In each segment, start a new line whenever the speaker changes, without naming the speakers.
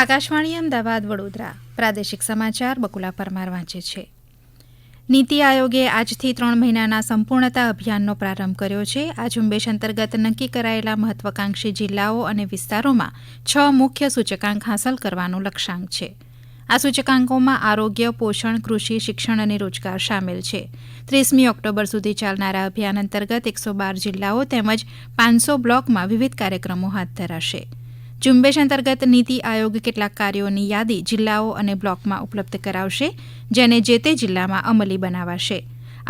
આકાશવાણી અમદાવાદ વડોદરા પ્રાદેશિક સમાચાર બકુલા પરમાર વાંચે છે નીતિ આયોગે આજથી ત્રણ મહિનાના સંપૂર્ણતા અભિયાનનો પ્રારંભ કર્યો છે આ ઝુંબેશ અંતર્ગત નક્કી કરાયેલા મહત્વાકાંક્ષી જિલ્લાઓ અને વિસ્તારોમાં છ મુખ્ય સૂચકાંક હાંસલ કરવાનો લક્ષ્યાંક છે આ સૂચકાંકોમાં આરોગ્ય પોષણ કૃષિ શિક્ષણ અને રોજગાર સામેલ છે ત્રીસમી ઓક્ટોબર સુધી ચાલનારા અભિયાન અંતર્ગત એકસો બાર જિલ્લાઓ તેમજ પાંચસો બ્લોકમાં વિવિધ કાર્યક્રમો હાથ ધરાશે ઝુંબેશ અંતર્ગત નીતિ આયોગ કેટલાક કાર્યોની યાદી જિલ્લાઓ અને બ્લોકમાં ઉપલબ્ધ કરાવશે જેને જે તે જિલ્લામાં અમલી બનાવાશે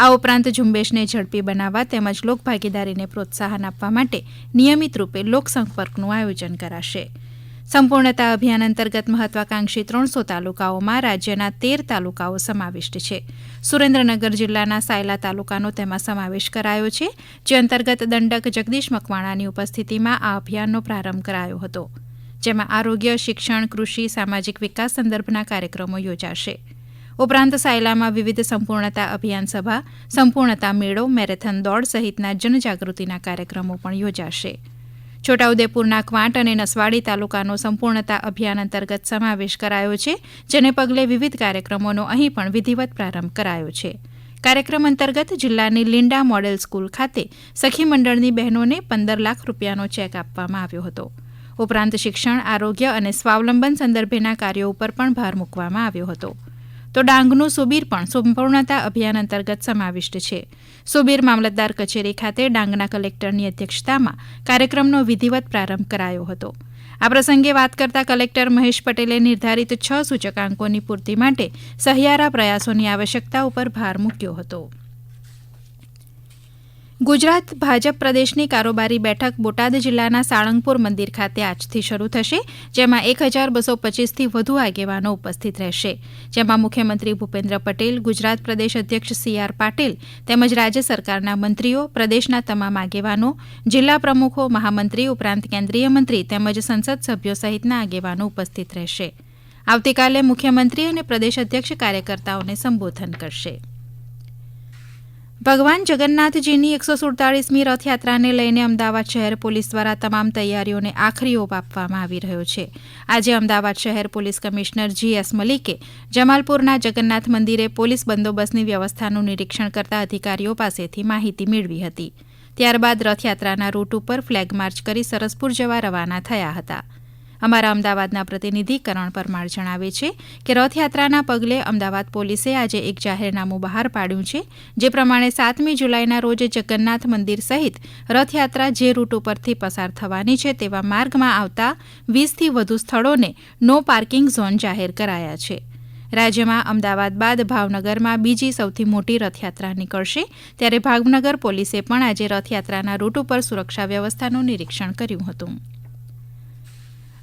આ ઉપરાંત ઝુંબેશને ઝડપી બનાવવા તેમજ લોકભાગીદારીને પ્રોત્સાહન આપવા માટે નિયમિત રૂપે લોકસંપર્કનું આયોજન કરાશે સંપૂર્ણતા અભિયાન અંતર્ગત મહત્વાકાંક્ષી ત્રણસો તાલુકાઓમાં રાજ્યના તેર તાલુકાઓ સમાવિષ્ટ છે સુરેન્દ્રનગર જિલ્લાના સાયલા તાલુકાનો તેમાં સમાવેશ કરાયો છે જે અંતર્ગત દંડક જગદીશ મકવાણાની ઉપસ્થિતિમાં આ અભિયાનનો પ્રારંભ કરાયો હતો જેમાં આરોગ્ય શિક્ષણ કૃષિ સામાજિક વિકાસ સંદર્ભના કાર્યક્રમો યોજાશે ઉપરાંત સાયલામાં વિવિધ સંપૂર્ણતા અભિયાન સભા સંપૂર્ણતા મેળો મેરેથોન દોડ સહિતના જનજાગૃતિના કાર્યક્રમો પણ યોજાશે છોટાઉદેપુરના ક્વાંટ અને નસવાડી તાલુકાનો સંપૂર્ણતા અભિયાન અંતર્ગત સમાવેશ કરાયો છે જેને પગલે વિવિધ કાર્યક્રમોનો અહીં પણ વિધિવત પ્રારંભ કરાયો છે કાર્યક્રમ અંતર્ગત જિલ્લાની લિંડા મોડેલ સ્કૂલ ખાતે સખી મંડળની બહેનોને પંદર લાખ રૂપિયાનો ચેક આપવામાં આવ્યો હતો ઉપરાંત શિક્ષણ આરોગ્ય અને સ્વાવલંબન સંદર્ભેના કાર્યો ઉપર પણ ભાર મૂકવામાં આવ્યો હતો તો ડાંગનું સુબીર પણ સંપૂર્ણતા અભિયાન અંતર્ગત સમાવિષ્ટ છે સુબીર મામલતદાર કચેરી ખાતે ડાંગના કલેક્ટરની અધ્યક્ષતામાં કાર્યક્રમનો વિધિવત પ્રારંભ કરાયો હતો આ પ્રસંગે વાત કરતા કલેક્ટર મહેશ પટેલે નિર્ધારિત છ સૂચકાંકોની પૂર્તિ માટે સહિયારા પ્રયાસોની આવશ્યકતા ઉપર ભાર મૂક્યો હતો ગુજરાત ભાજપ પ્રદેશની કારોબારી બેઠક બોટાદ જિલ્લાના સાળંગપુર મંદિર ખાતે આજથી શરૂ થશે જેમાં એક હજાર બસો પચીસથી વધુ આગેવાનો ઉપસ્થિત રહેશે જેમાં મુખ્યમંત્રી ભૂપેન્દ્ર પટેલ ગુજરાત પ્રદેશ અધ્યક્ષ સી આર પાટીલ તેમજ રાજ્ય સરકારના મંત્રીઓ પ્રદેશના તમામ આગેવાનો જિલ્લા પ્રમુખો મહામંત્રી ઉપરાંત કેન્દ્રીય મંત્રી તેમજ સંસદ સભ્યો સહિતના આગેવાનો ઉપસ્થિત રહેશે આવતીકાલે મુખ્યમંત્રી અને પ્રદેશ અધ્યક્ષ કાર્યકર્તાઓને સંબોધન કરશે ભગવાન જગન્નાથજીની એકસો સુડતાળીસમી રથયાત્રાને લઈને અમદાવાદ શહેર પોલીસ દ્વારા તમામ તૈયારીઓને આખરી ઓપ આપવામાં આવી રહ્યો છે આજે અમદાવાદ શહેર પોલીસ કમિશનર જી એસ મલિકે જમાલપુરના જગન્નાથ મંદિરે પોલીસ બંદોબસ્તની વ્યવસ્થાનું નિરીક્ષણ કરતા અધિકારીઓ પાસેથી માહિતી મેળવી હતી ત્યારબાદ રથયાત્રાના રૂટ ઉપર ફ્લેગ માર્ચ કરી સરસપુર જવા રવાના થયા હતા અમારા અમદાવાદના પ્રતિનિધિ કરણ પરમાર જણાવે છે કે રથયાત્રાના પગલે અમદાવાદ પોલીસે આજે એક જાહેરનામું બહાર પાડ્યું છે જે પ્રમાણે સાતમી જુલાઈના રોજ જગન્નાથ મંદિર સહિત રથયાત્રા જે રૂટ ઉપરથી પસાર થવાની છે તેવા માર્ગમાં આવતા વીસથી વધુ સ્થળોને નો પાર્કિંગ ઝોન જાહેર કરાયા છે રાજ્યમાં અમદાવાદ બાદ ભાવનગરમાં બીજી સૌથી મોટી રથયાત્રા નીકળશે ત્યારે ભાવનગર પોલીસે પણ આજે રથયાત્રાના રૂટ ઉપર સુરક્ષા વ્યવસ્થાનું નિરીક્ષણ કર્યું હતું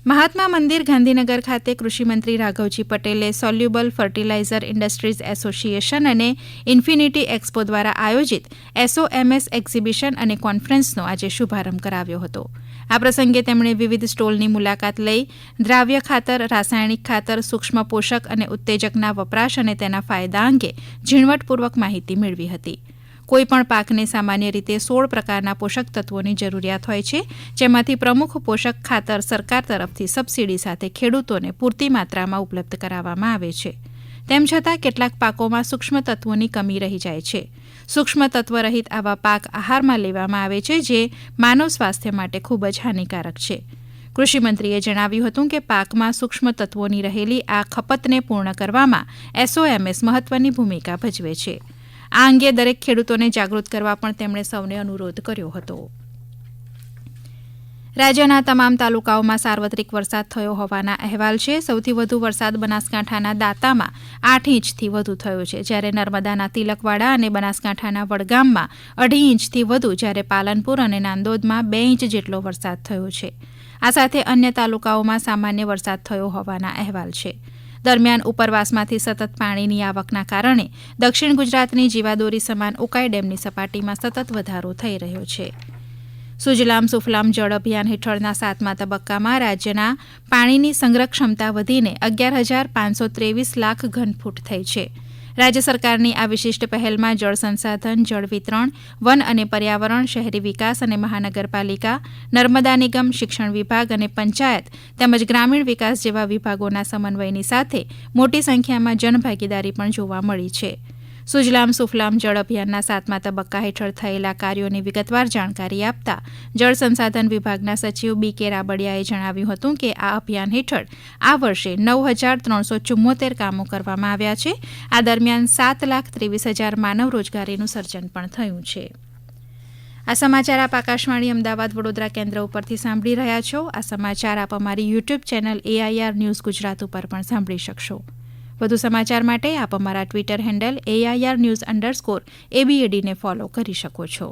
મહાત્મા મંદિર ગાંધીનગર ખાતે કૃષિમંત્રી રાઘવજી પટેલે સોલ્યુબલ ફર્ટિલાઇઝર ઇન્ડસ્ટ્રીઝ એસોસિએશન અને ઇન્ફિનિટી એક્સપો દ્વારા આયોજિત એસઓએમએસ એક્ઝિબિશન અને કોન્ફરન્સનો આજે શુભારંભ કરાવ્યો હતો આ પ્રસંગે તેમણે વિવિધ સ્ટોલની મુલાકાત લઈ દ્રાવ્ય ખાતર રાસાયણિક ખાતર સૂક્ષ્મ પોષક અને ઉત્તેજકના વપરાશ અને તેના ફાયદા અંગે ઝીણવટપૂર્વક માહિતી મેળવી હતી કોઈપણ પાકને સામાન્ય રીતે સોળ પ્રકારના પોષક તત્વોની જરૂરિયાત હોય છે જેમાંથી પ્રમુખ પોષક ખાતર સરકાર તરફથી સબસિડી સાથે ખેડૂતોને પૂરતી માત્રામાં ઉપલબ્ધ કરાવવામાં આવે છે તેમ છતાં કેટલાક પાકોમાં સૂક્ષ્મ તત્વોની કમી રહી જાય છે સૂક્ષ્મ તત્વ રહિત આવા પાક આહારમાં લેવામાં આવે છે જે માનવ સ્વાસ્થ્ય માટે ખૂબ જ હાનિકારક છે કૃષિમંત્રીએ જણાવ્યું હતું કે પાકમાં સૂક્ષ્મ તત્વોની રહેલી આ ખપતને પૂર્ણ કરવામાં એસઓએમએસ મહત્વની ભૂમિકા ભજવે છે આ અંગે દરેક ખેડૂતોને જાગૃત કરવા પણ તેમણે સૌને અનુરોધ કર્યો હતો રાજ્યના તમામ તાલુકાઓમાં સાર્વત્રિક વરસાદ થયો હોવાના અહેવાલ છે સૌથી વધુ વરસાદ બનાસકાંઠાના દાતામાં આઠ ઇંચથી વધુ થયો છે જ્યારે નર્મદાના તિલકવાડા અને બનાસકાંઠાના વડગામમાં અઢી ઇંચથી વધુ જ્યારે પાલનપુર અને નાંદોદમાં બે ઇંચ જેટલો વરસાદ થયો છે આ સાથે અન્ય તાલુકાઓમાં સામાન્ય વરસાદ થયો હોવાના અહેવાલ છે દરમિયાન ઉપરવાસમાંથી સતત પાણીની આવકના કારણે દક્ષિણ ગુજરાતની જીવાદોરી સમાન ઉકાઈ ડેમની સપાટીમાં સતત વધારો થઈ રહ્યો છે સુજલામ સુફલામ જળ અભિયાન હેઠળના સાતમા તબક્કામાં રાજ્યના પાણીની સંગ્રહ ક્ષમતા વધીને અગિયાર હજાર પાંચસો ત્રેવીસ લાખ ઘનફૂટ થઈ છે રાજ્ય સરકારની આ વિશિષ્ટ પહેલમાં જળ સંસાધન જળ વિતરણ વન અને પર્યાવરણ શહેરી વિકાસ અને મહાનગરપાલિકા નર્મદા નિગમ શિક્ષણ વિભાગ અને પંચાયત તેમજ ગ્રામીણ વિકાસ જેવા વિભાગોના સમન્વયની સાથે મોટી સંખ્યામાં જનભાગીદારી પણ જોવા મળી છે સુજલામ સુફલામ જળ અભિયાનના સાતમા તબક્કા હેઠળ થયેલા કાર્યોની વિગતવાર જાણકારી આપતા જળ સંસાધન વિભાગના સચિવ બી કે રાબડિયાએ જણાવ્યું હતું કે આ અભિયાન હેઠળ આ વર્ષે નવ હજાર ત્રણસો ચુમ્મોતેર કામો કરવામાં આવ્યા છે આ દરમિયાન સાત લાખ ત્રેવીસ હજાર માનવ રોજગારીનું સર્જન પણ થયું છે આ સમાચાર આપ આકાશવાણી અમદાવાદ વડોદરા કેન્દ્ર ઉપરથી સાંભળી રહ્યા છો આ સમાચાર આપ અમારી YouTube channel AIR news Gujarat ઉપર પણ સાંભળી શકશો વધુ સમાચાર માટે આપ અમારા Twitter handle AIR news underscore એબીએડીને ફોલો કરી શકો છો